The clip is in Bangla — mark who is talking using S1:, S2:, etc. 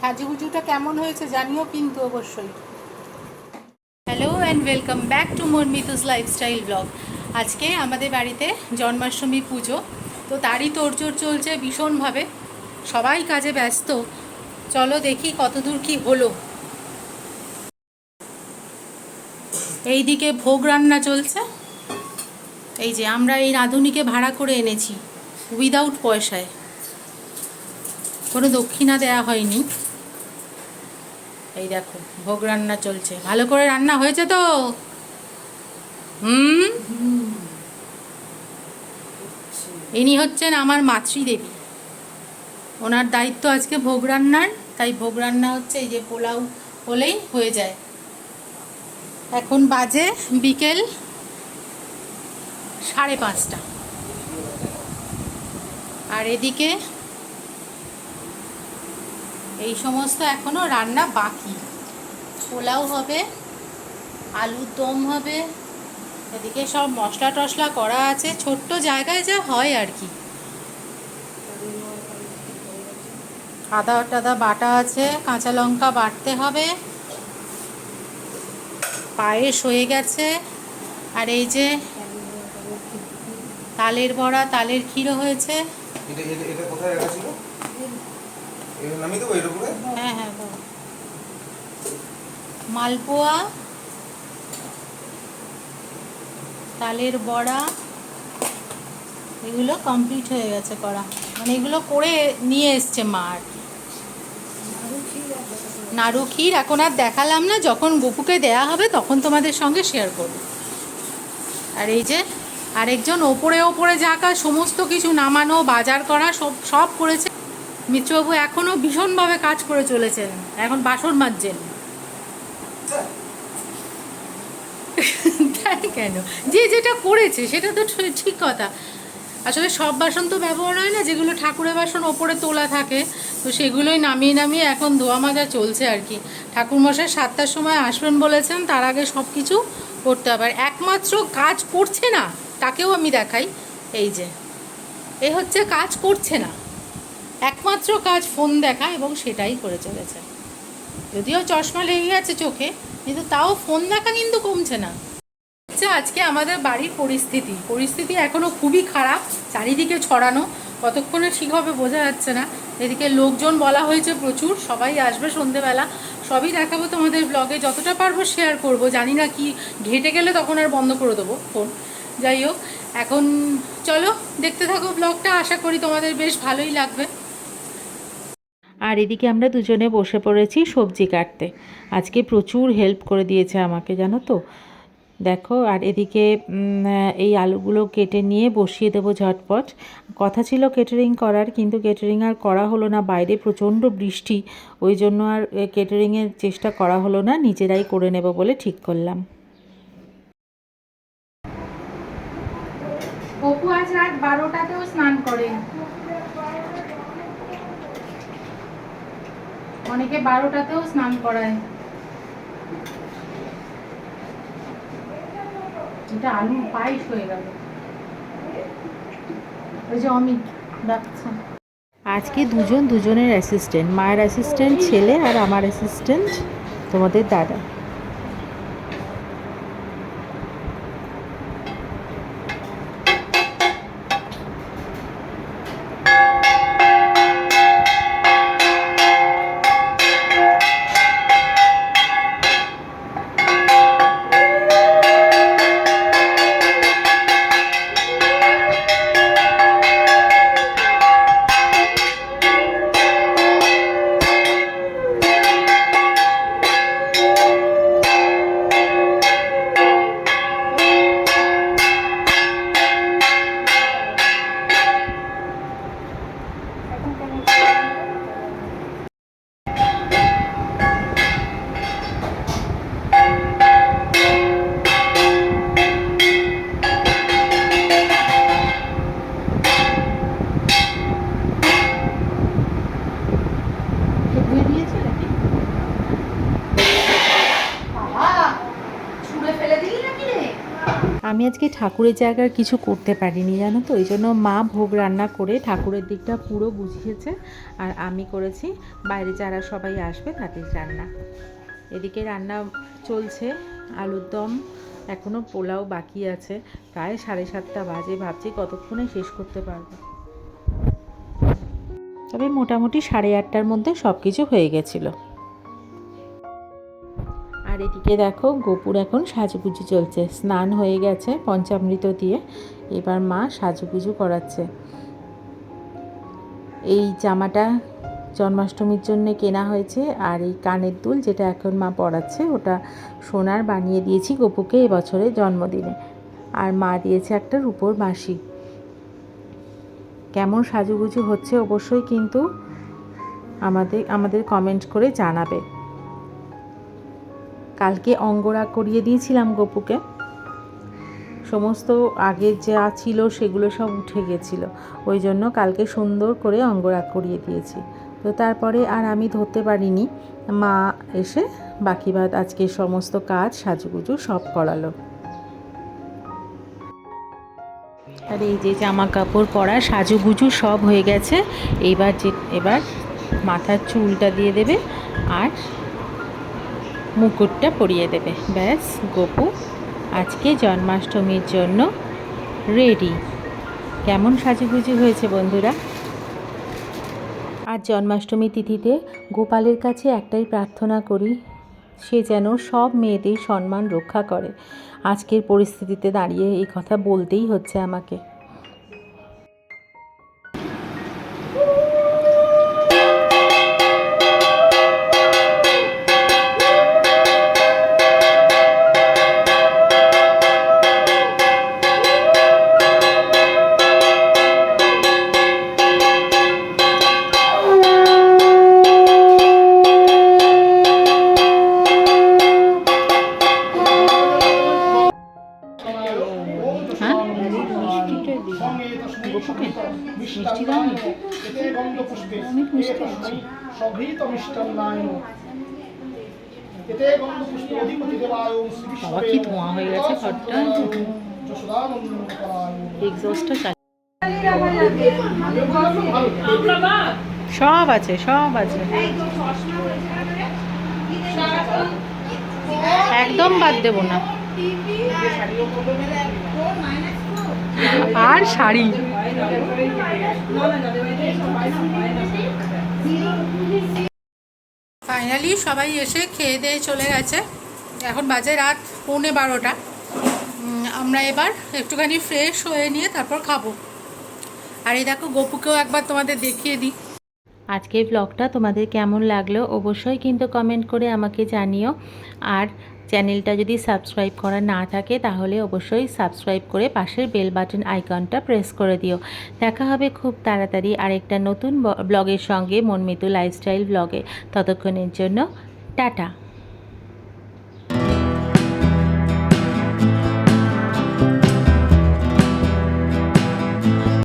S1: সাজুগুজুটা কেমন হয়েছে জানিও কিন্তু অবশ্যই। Hello and welcome back to more Mitu's lifestyle blog আজকে আমাদের বাড়িতে জন্মাষ্টমী পুজো, তো তারই তোড়জোড় চলছে ভীষণভাবে। সবাই কাজে ব্যস্ত। চলো দেখি কতদূর কি হলো। এইদিকে ভোগ রান্না চলছে। এই যে আমরা এই রাঁধুনিকে ভাড়া করে এনেছি উইদাউট পয়সায়। কোনো দক্ষিণা দেয়া হয়নি। এই দেখো, ভোগ রান্না চলছে। ভালো করে রান্না হয়েছে তো? হুম? ইনি হচ্ছেন আমার মাতৃদেবী। ওনার দায়িত্ব আজকে ভোগ রান্নার, তাই ভোগ রান্না হচ্ছে এই যে পোলাও হলেই হয়ে যায়। এখন বাজে বিকেল সাড়ে পাঁচটা। আর এদিকে এই সমস্ত এখনও রান্না বাকি। পোলাও হবে, আলুর দম হবে, এদিকে সব মশলা টশলা করা আছে। ছোট্ট জায়গায় যা হয় আর কি। আদা, টাদা বাটা আছে, কাঁচা লঙ্কা বাটতে হবে। পায়েস হয়ে গেছে। আর এই যে তালের বড়া, তালের ক্ষীরও হয়েছে।
S2: এটা এটা কোথায় রাখা ছিল?
S1: হ্যাঁ হ্যাঁ মালপোয়া, তালের বড়া, এগুলো কমপ্লিট হয়ে গেছে করা। মানে এগুলো করে নিয়ে এসছে মা আর। নাড়ু, ক্ষীর, এখন আর দেখালাম না, যখন গপুকে দেয়া হবে তখন তোমাদের সঙ্গে শেয়ার করব। আর এই যে আরেকজন ওপরে ওপরে যা সমস্ত কিছু নামানো, বাজার করা, সব সব করেছে। মিত্রবাবু এখনও ভীষণভাবে কাজ করে চলেছেন। এখন বাসন মাজছেন। তাই কেন? যে যেটা করেছে, সেটা তো ঠিক- কথা। আসলে সব বাসন তো ব্যবহার হয় না, যেগুলো ঠাকুরের বাসন ওপরে তোলা থাকে, তো সেগুলোই নামিয়ে নামিয়ে এখন ধোয়া মাজা চলছে আর কি। ঠাকুরমশাই সাতটার সময় আসবেন বলেছেন, তার আগে সব কিছু করতে হবে। আর একমাত্র কাজ করছে না, তাকেও আমি দেখাই। এই যে, এ হচ্ছে কাজ করছে না। একমাত্র কাজ ফোন দেখা এবং সেটাই করে চলেছে। যদিও চশমা লেগে গেছে চোখে, কিন্তু তাও ফোন দেখা কিন্তু কমছে না। হচ্ছে আজকে আমাদের বাড়ির পরিস্থিতি। পরিস্থিতি এখনও খুবই খারাপ, চারিদিকে ছড়ানো, কতক্ষণে ঠিকভাবে বোঝা যাচ্ছে না। এদিকে লোকজন বলা হয়েছে প্রচুর, সবাই আসবে সন্ধেবেলা। সবই দেখাবো তোমাদের ব্লগে যতটা পারব শেয়ার করব। জানি না কি ঘেটে গেলে তখন আর বন্ধ করে দেবো ফোন যাই হোক, এখন চলো দেখতে থাকো ব্লগটা আশা করি তোমাদের বেশ ভালোই লাগবে।
S3: আর এদিকে আমরা দুজনে বসে পড়েছি সবজি কাটতে। আজকে প্রচুর হেল্প করে দিয়েছে আমাকে, জানো তো? দেখো, আর এদিকে এই আলুগুলো কেটে নিয়ে বসিয়ে দেবো ঝটপট। কথা ছিল কেটারিং করার, কিন্তু কেটারিং আর করা হলো না। বাইরে প্রচণ্ড বৃষ্টি, ওই জন্য আর কেটারিংয়ের চেষ্টা করা হলো না। নিজেরাই করে নেব বলে ঠিক করলাম।
S1: অপু আজ রাত বারোটাতেও স্নান করে। অনেকে বারোটাতেও স্নান করায়। এটা আলু পায়েস হয়ে গেল। ওই যে অমিত ডাকছে।
S3: আজকে দুজন দুজনের অ্যাসিস্ট্যান্ট মায়ের অ্যাসিস্ট্যান্ট ছেলে আর আমার অ্যাসিস্ট্যান্ট তোমাদের দাদা।
S1: আজকে ঠাকুরের জায়গার কিছু করতে পারিনি, জানো তো? ওই জন্য মা ভোগ রান্না করে ঠাকুরের দিকটা পুরো বুঝিয়েছে আর আমি করেছি। বাইরে যারা সবাই আসবে তাদের রান্না। এদিকে রান্না চলছে, আলুর দম এখনও পোলাও বাকি আছে। প্রায় সাড়ে সাতটা বাজে, ভাবছি কতক্ষণে শেষ করতে পারব। তবে মোটামুটি সাড়ে আটটার মধ্যে সব কিছু হয়ে গেছিল। আর এদিকে দেখো গোপুর এখন সাজুগুজু চলছে। স্নান হয়ে গেছে পঞ্চামৃত দিয়ে। এবার মা সাজুগুজু করাচ্ছে। এই জামাটা জন্মাষ্টমীর জন্য কেনা হয়েছে আর এই কানের দুল যেটা এখন মা পরাচ্ছে, ওটা সোনার বানিয়ে দিয়েছি গোপুকে এবছরের জন্মদিনে। আর মা দিয়েছে একটা রূপোর বাঁশি। কেমন সাজুগুজু হচ্ছে অবশ্যই কিন্তু আমাদের আমাদের কমেন্ট করে জানাবে। কালকে অঙ্গরাগ করিয়ে দিয়েছিলাম গপুকে। সমস্ত আগে যা ছিল সেগুলো সব উঠে গেছিল। ওই জন্য কালকে সুন্দর করে অঙ্গরাগ করিয়ে দিয়েছি। তো তারপরে আর আমি ধরতে পারিনি। মা এসে বাকি বাদ আজকে সমস্ত কাজ, সাজুগুজু সব করালো। আর এই যে জামা কাপড় পরা, সাজুগুজু সব হয়ে গেছে। এইবার যে এবার মাথার চুলটা দিয়ে দেবে। আর মুকুটটা পরিয়ে দেবে। ব্যাস, গোপু, আজকে জন্মাষ্টমীর জন্য রেডি কেমন সাজুগুজু হয়েছে বন্ধুরা? আর জন্মাষ্টমী তিথিতে গোপালের কাছে একটাই প্রার্থনা করি, সে যেন সব মেয়েদের সম্মান রক্ষা করে। আজকের পরিস্থিতিতে দাঁড়িয়ে এই কথা বলতেই হচ্ছে আমাকে। মিষ্টি দাওনি
S4: অনেক মিষ্টি আছে।
S1: বাবা কি ধোঁয়া হয়ে গেছে ঘরটা? এক্সস্টটা সব আছে সব আছে। একদম বাদ দেবো না। আর শাড়ি।
S5: ফাইনালি সবাই এসে খেয়ে দিয়ে চলে গেছে। এখন বাজে রাত পৌনে বারোটা। আমরা এবার একটুখানি ফ্রেশ হয়ে নিয়ে তারপর খাব। আর এই দেখো গপুকেও একবার তোমাদের দেখিয়ে দিই।
S1: আজকের ব্লগটা তোমাদের কেমন লাগল অবশ্যই কিন্তু কমেন্ট করে আমাকে জানিও। আর চ্যানেলটা যদি সাবস্ক্রাইব করা না থাকে, তাহলে অবশ্যই সাবস্ক্রাইব করে পাশের বেল বাটন আইকনটা প্রেস করে দিও। দেখা হবে খুব তাড়াতাড়ি আরেকটা নতুন ব্লগের সঙ্গে মনমিতু লাইফস্টাইল ব্লগে। ততক্ষণের জন্য, টাটা।